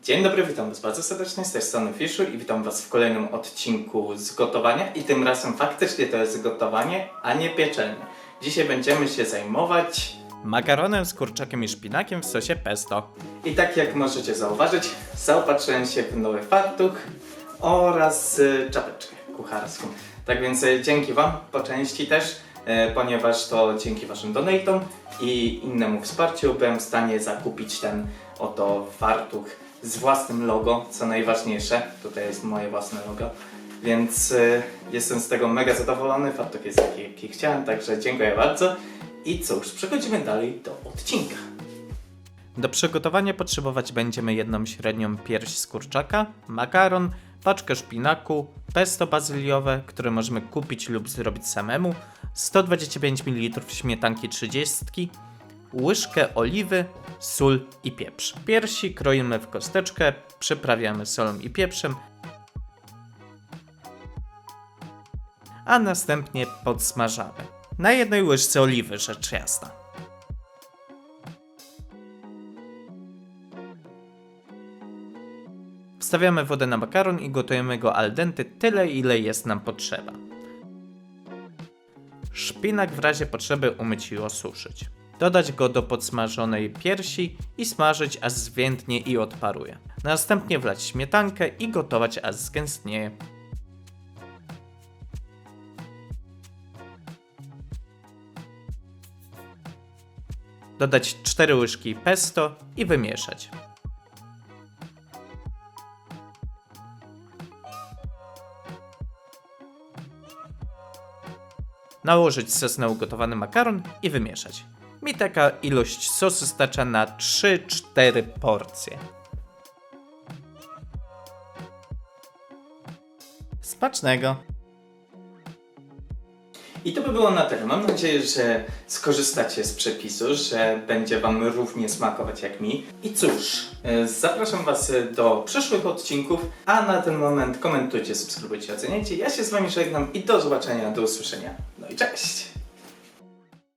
Dzień dobry, witam Was bardzo serdecznie, z tej strony Fiszu i witam Was w kolejnym odcinku z gotowania i tym razem faktycznie to jest gotowanie, a nie pieczenie. Dzisiaj będziemy się zajmować makaronem z kurczakiem i szpinakiem w sosie pesto. I tak jak możecie zauważyć, zaopatrzyłem się w nowy fartuch oraz y, czapeczkę kucharską. Tak więc y, dzięki Wam po części też, y, ponieważ to dzięki Waszym donatom i innemu wsparciu byłem w stanie zakupić ten oto fartuch z własnym logo, co najważniejsze. Tutaj jest moje własne logo. Więc y, jestem z tego mega zadowolony. Fartuch jest taki, jaki chciałem, także dziękuję bardzo. I cóż, przechodzimy dalej do odcinka. Do przygotowania potrzebować będziemy jedną średnią pierś z kurczaka, makaron, paczkę szpinaku, pesto bazyliowe, które możemy kupić lub zrobić samemu, 125 ml śmietanki 30, łyżkę oliwy, sól i pieprz. Piersi kroimy w kosteczkę, przyprawiamy solą i pieprzem, a następnie podsmażamy. Na jednej łyżce oliwy, rzecz jasna. Wstawiamy wodę na makaron i gotujemy go al dente tyle, ile jest nam potrzeba. Szpinak w razie potrzeby umyć i osuszyć. Dodać go do podsmażonej piersi i smażyć aż zwiędnie i odparuje. Następnie wlać śmietankę i gotować aż zgęstnieje. Dodać 4 łyżki pesto i wymieszać. Nałożyć sos na ugotowany makaron i wymieszać. Mi taka ilość sosu starcza na 3-4 porcje. Smacznego! I to by było na tyle. Mam nadzieję, że skorzystacie z przepisu, że będzie Wam równie smakować jak mi. I cóż, e, zapraszam Was do przyszłych odcinków, a na ten moment komentujcie, subskrybujcie, oceniajcie. Ja się z Wami żegnam i do zobaczenia, do usłyszenia. No i cześć!